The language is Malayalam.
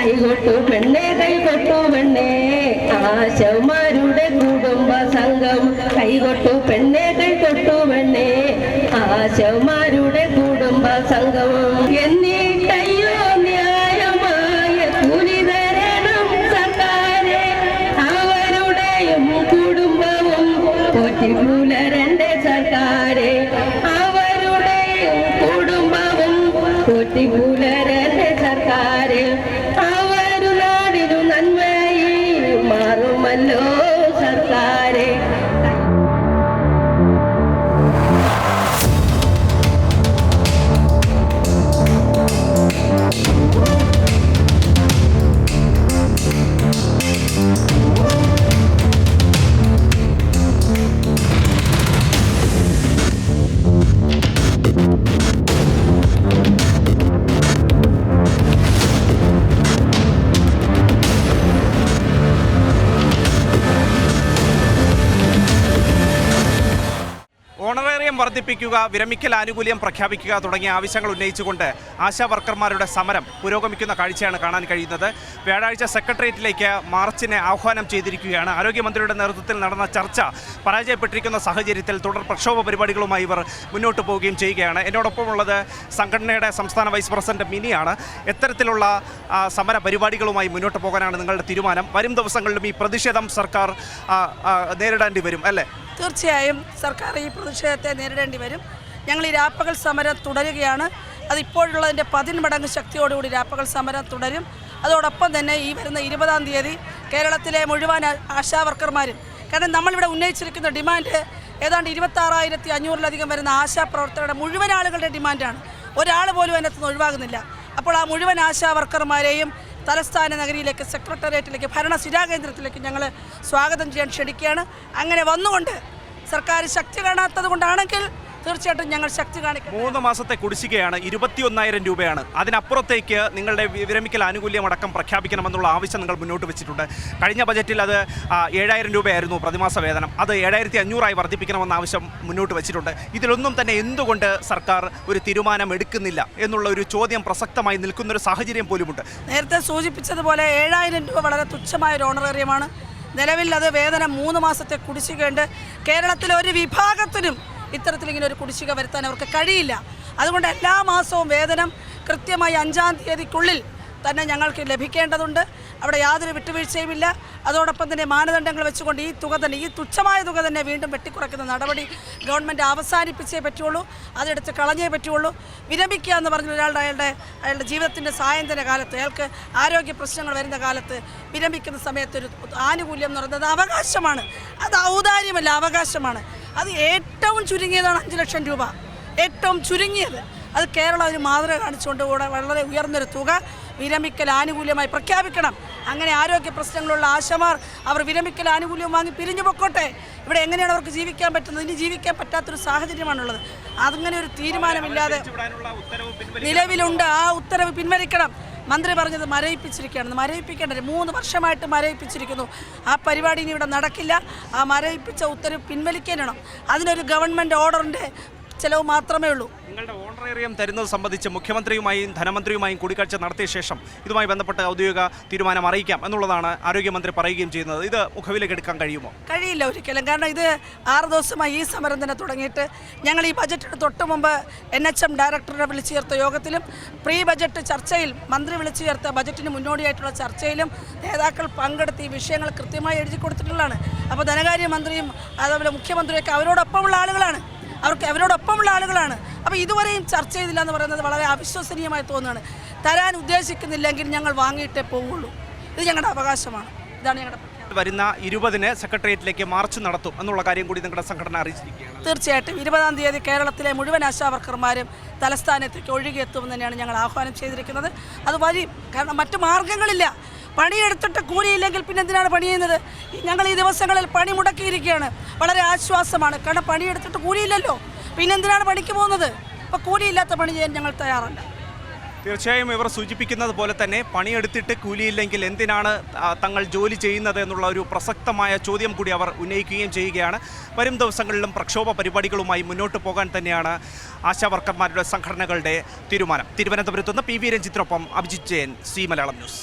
കൈകൊട്ടു പെണ്ണെ കൈകൊട്ടു പെണ്ണെ. ആശമാരുടെ കുടുംബ സംഘം കൈകൊട്ടു പെണ്ണെ കൈകൊട്ടു പെണ്ണെ. ആശമാരുടെ കുടുംബ സംഘം എന്നീ കയ്യോ ന്യായമായ കൂലി തരണം സർക്കാരെ. അവരുടെയും കുടുംബവും പോറ്റിപ്പുലരന്റെ സർക്കാരെ. അവരുടെയും കുടുംബവും പോറ്റിപ്പുലരന്റെ സർക്കാര്. लो ഓണറേറിയം വർദ്ധിപ്പിക്കുക വിരമിക്കൽ ആനുകൂല്യം പ്രഖ്യാപിക്കുക തുടങ്ങിയ ആവശ്യങ്ങൾ ഉന്നയിച്ചുകൊണ്ട് ആശാ വർക്കർമാരുടെ സമരം പുരോഗമിക്കുന്ന കാഴ്ചയാണ് കാണാൻ കഴിയുന്നത്. വ്യാഴാഴ്ച സെക്രട്ടേറിയറ്റിലേക്ക് മാർച്ചിനെ ആഹ്വാനം ചെയ്തിരിക്കുകയാണ്. ആരോഗ്യമന്ത്രിയുടെ നേതൃത്വത്തിൽ നടന്ന ചർച്ച പരാജയപ്പെട്ടിരിക്കുന്ന സാഹചര്യത്തിൽ തുടർ പ്രക്ഷോഭ പരിപാടികളുമായി ഇവർ മുന്നോട്ട് പോവുകയും ചെയ്യുകയാണ്. എന്നോടൊപ്പമുള്ളത് സംഘടനയുടെ സംസ്ഥാന വൈസ് പ്രസിഡന്റ് മിനിയാണ്. എത്തരത്തിലുള്ള സമര പരിപാടികളുമായി മുന്നോട്ട് പോകാനാണ് നിങ്ങളുടെ തീരുമാനം. വരും ദിവസങ്ങളിലും ഈ പ്രതിഷേധം സർക്കാർ നേരിടേണ്ടി വരും അല്ലേ? തീർച്ചയായും സർക്കാർ ഈ പ്രതിഷേധത്തെ നേരിടേണ്ടി വരും. ഞങ്ങൾ ഈ രാപ്പകൽ സമരം തുടരുകയാണ്. അത് ഇപ്പോഴുള്ളതിന്റെ പതിന്മടങ്ങ് ശക്തിയോടുകൂടി രാപ്പകൽ സമരം തുടരും. അതോടൊപ്പം തന്നെ ഈ വരുന്ന ഇരുപതാം തീയതി കേരളത്തിലെ മുഴുവൻ ആശാവർക്കർമാരും വർക്കർമാരും കാരണം നമ്മളിവിടെ ഉന്നയിച്ചിരിക്കുന്ന ഡിമാൻഡ് ഏതാണ്ട് ഇരുപത്താറായിരത്തി അഞ്ഞൂറിലധികം വരുന്ന ആശാ പ്രവർത്തകരുടെ മുഴുവൻ ആളുകളുടെ ഡിമാൻഡാണ്. ഒരാൾ പോലും അതിനകത്ത് നിന്ന് ഒഴിവാകുന്നില്ല. അപ്പോൾ ആ മുഴുവൻ ആശാ വർക്കർമാരെയും തലസ്ഥാന നഗരിയിലേക്ക് സെക്രട്ടേറിയറ്റിലേക്ക് ഭരണ സ്ഥിരാകേന്ദ്രത്തിലേക്ക് ഞങ്ങൾ സ്വാഗതം ചെയ്യാൻ ക്ഷണിക്കുകയാണ്. അങ്ങനെ വന്നുകൊണ്ട് സർക്കാർ ശക്തി കാണാത്തത് കൊണ്ടാണെങ്കിൽ തീർച്ചയായിട്ടും ഞങ്ങൾ ശക്തി കാണിക്കും മൂന്ന് മാസത്തെ കുടിശ്ശികയാണ് ഇരുപത്തിയൊന്നായിരം രൂപയാണ്. അതിനപ്പുറത്തേക്ക് നിങ്ങളുടെ വിരമിക്കൽ ആനുകൂല്യം അടക്കം പ്രഖ്യാപിക്കണമെന്നുള്ള ആവശ്യം നിങ്ങൾ മുന്നോട്ട് വെച്ചിട്ടുണ്ട്. കഴിഞ്ഞ ബജറ്റിൽ അത് ഏഴായിരം രൂപയായിരുന്നു പ്രതിമാസ വേതനം. അത് ഏഴായിരത്തി അഞ്ഞൂറായി വർദ്ധിപ്പിക്കണമെന്ന ആവശ്യം മുന്നോട്ട് വെച്ചിട്ടുണ്ട്. ഇതിലൊന്നും തന്നെ എന്തുകൊണ്ട് സർക്കാർ ഒരു തീരുമാനം എടുക്കുന്നില്ല എന്നുള്ള ഒരു ചോദ്യം പ്രസക്തമായി നിൽക്കുന്ന ഒരു സാഹചര്യം പോലുമുണ്ട്. നേരത്തെ സൂചിപ്പിച്ചതുപോലെ ഏഴായിരം രൂപ വളരെ തുച്ഛമായ ഒരു ഓണറേറിയമാണ്. നിലവിൽ അത് വേതനം മൂന്ന് മാസത്തെ കുടിശ്ശികയുണ്ട്. കേരളത്തിലെ ഒരു വിഭാഗത്തിനും ഇത്തരത്തിലിങ്ങനെ ഒരു കുടിശ്ശിക വരുത്താൻ അവർക്ക് കഴിയില്ല. അതുകൊണ്ട് എല്ലാ മാസവും വേതനം കൃത്യമായി അഞ്ചാം തീയതിക്കുള്ളിൽ തന്നെ ഞങ്ങൾക്ക് ലഭിക്കേണ്ടതുണ്ട്. അവിടെ യാതൊരു വിട്ടുവീഴ്ചയുമില്ല. അതോടൊപ്പം തന്നെ മാനദണ്ഡങ്ങൾ വെച്ചുകൊണ്ട് ഈ തുക തന്നെ ഈ തുച്ഛമായ തുക തന്നെ വീണ്ടും വെട്ടിക്കുറയ്ക്കുന്ന നടപടി ഗവൺമെന്റ് അവസാനിപ്പിച്ചേ പറ്റുള്ളൂ. അതെടുത്ത് കളഞ്ഞേ പറ്റുള്ളൂ. വിരമിക്കുക എന്ന് പറഞ്ഞ ഒരാളുടെ അയാളുടെ അയാളുടെ ജീവിതത്തിന്റെ സായന്തന കാലത്ത് അയാൾക്ക് ആരോഗ്യ പ്രശ്നങ്ങൾ വരുന്ന കാലത്ത് വിരമിക്കുന്ന സമയത്ത് ഒരു ആനുകൂല്യം എന്ന് പറയുന്നത് അവകാശമാണ്. അത് ഔദാര്യമല്ല അവകാശമാണ്. അത് ഏറ്റവും ചുരുങ്ങിയതാണ് അഞ്ച് ലക്ഷം രൂപ. ഏറ്റവും ചുരുങ്ങിയത്. അത് കേരളം അതിന് മാതൃക കാണിച്ചുകൊണ്ട് കൂടെ വളരെ ഉയർന്നൊരു തുക വിരമിക്കൽ ആനുകൂല്യമായി പ്രഖ്യാപിക്കണം. അങ്ങനെ ആരോഗ്യ പ്രശ്നങ്ങളുള്ള ആശമാർ അവർ വിരമിക്കൽ ആനുകൂല്യം വാങ്ങി പിരിഞ്ഞു പൊക്കോട്ടെ. ഇവിടെ എങ്ങനെയാണ് അവർക്ക് ജീവിക്കാൻ പറ്റുന്നത്? ഇനി ജീവിക്കാൻ പറ്റാത്തൊരു സാഹചര്യമാണുള്ളത്. അങ്ങനെ ഒരു തീരുമാനമില്ലാതെ നിലവിലുണ്ട്. ആ ഉത്തരവ് പിൻവലിക്കണം. മന്ത്രി പറഞ്ഞത് മരയിപ്പിച്ചിരിക്കുകയാണ് മരയിപ്പിക്കേണ്ടത് മൂന്ന് വർഷമായിട്ട് മരയിപ്പിച്ചിരിക്കുന്നു ആ പരിപാടി ഇനി ഇവിടെ നടക്കില്ല. ആ മരയിപ്പിച്ച ഉത്തരവ് പിൻവലിക്കാനാണ് അതിനൊരു ഗവൺമെന്റ് ഓർഡറിന്റെ ചിലവ് മാത്രമേ ഉള്ളൂ. നിങ്ങളുടെ ഓണറേറിയം തരുന്നത് സംബന്ധിച്ച് മുഖ്യമന്ത്രിയുമായും ധനമന്ത്രിയുമായും കൂടിക്കാഴ്ച നടത്തിയ ശേഷം ഇതുമായി ബന്ധപ്പെട്ട ഔദ്യോഗിക തീരുമാനം അറിയിക്കാം എന്നുള്ളതാണ് ആരോഗ്യമന്ത്രി പറയുകയും ചെയ്യുന്നത്. ഇത് മുഖവിലേക്ക് എടുക്കാൻ കഴിയുമോ? കഴിയില്ല ഒരിക്കലും. കാരണം ഇത് ആറ് ദിവസമായി ഈ സമരം തന്നെ തുടങ്ങിയിട്ട് ഞങ്ങൾ ഈ ബജറ്റിന് തൊട്ട് മുമ്പ് എൻ എച്ച് എം ഡയറക്ടറെ വിളിച്ചു ചേർത്ത യോഗത്തിലും പ്രീ ബജറ്റ് ചർച്ചയിൽ മന്ത്രി വിളിച്ചു ചേർത്ത ബജറ്റിന് മുന്നോടിയായിട്ടുള്ള ചർച്ചയിലും നേതാക്കൾ പങ്കെടുത്ത് ഈ വിഷയങ്ങൾ കൃത്യമായി എഴുതി കൊടുത്തിട്ടുള്ളതാണ്. അപ്പോൾ ധനകാര്യമന്ത്രിയും അതുപോലെ മുഖ്യമന്ത്രിയൊക്കെ അവരോടൊപ്പമുള്ള ആളുകളാണ്. അവർക്ക് അവരോടൊപ്പമുള്ള ആളുകളാണ്. അപ്പോൾ ഇതുവരെയും ചർച്ച ചെയ്തില്ല എന്ന് പറയുന്നത് വളരെ അവിശ്വസനീയമായി തോന്നുകയാണ്. തരാൻ ഉദ്ദേശിക്കുന്നില്ലെങ്കിൽ ഞങ്ങൾ വാങ്ങിയിട്ടേ പോവുള്ളൂ. ഇത് ഞങ്ങളുടെ അവകാശമാണ്. ഇതാണ് ഞങ്ങളുടെ വരുന്ന ഇരുപതിന് സെക്രട്ടേറിയറ്റിലേക്ക് മാർച്ച് നടത്തും എന്നുള്ള കാര്യം കൂടി നിങ്ങളുടെ സംഘടന അറിയിച്ചിരിക്കുകയാണ്. തീർച്ചയായിട്ടും. ഇരുപതാം തീയതി കേരളത്തിലെ മുഴുവൻ ആശാവർക്കർമാരും തലസ്ഥാനത്തേക്ക് ഒഴുകിയെത്തുമെന്ന് തന്നെയാണ് ഞങ്ങൾ ആഹ്വാനം ചെയ്തിരിക്കുന്നത്. അത് വഴി കാരണം മറ്റു മാർഗങ്ങളില്ല. പണിയെടുത്തിട്ട് കൂലിയില്ലെങ്കിൽ പിന്നെ എന്തിനാണ് പണി ചെയ്യുന്നത്? ഞങ്ങൾ ഈ ദിവസങ്ങളിൽ പണി മുടക്കിയിരിക്കുകയാണ്. വളരെ ആശ്വാസമാണ്. കാരണം പണിയെടുത്തിട്ട് കൂലിയില്ലല്ലോ. പിന്നെ എന്തിനാണ് പണിക്ക് പോകുന്നത്? അപ്പോൾ കൂലിയില്ലാത്ത പണി ചെയ്യാൻ ഞങ്ങൾ തയ്യാറല്ല. തീർച്ചയായും ഇവർ സൂചിപ്പിക്കുന്നത് പോലെ തന്നെ പണിയെടുത്തിട്ട് കൂലിയില്ലെങ്കിൽ എന്തിനാണ് തങ്ങൾ ജോലി ചെയ്യുന്നത് എന്നുള്ള ഒരു പ്രസക്തമായ ചോദ്യം കൂടി അവർ ഉന്നയിക്കുകയും ചെയ്യുകയാണ്. വരും ദിവസങ്ങളിലും പ്രക്ഷോഭ പരിപാടികളുമായി മുന്നോട്ട് പോകാൻ തന്നെയാണ് ആശാവർക്കർമാരുടെ സംഘടനകളുടെ തീരുമാനം. തിരുവനന്തപുരത്തുനിന്ന് പി വി രഞ്ജിത്തിനൊപ്പം അഭിജിത് ജയൻ സി മലയാളം ന്യൂസ്.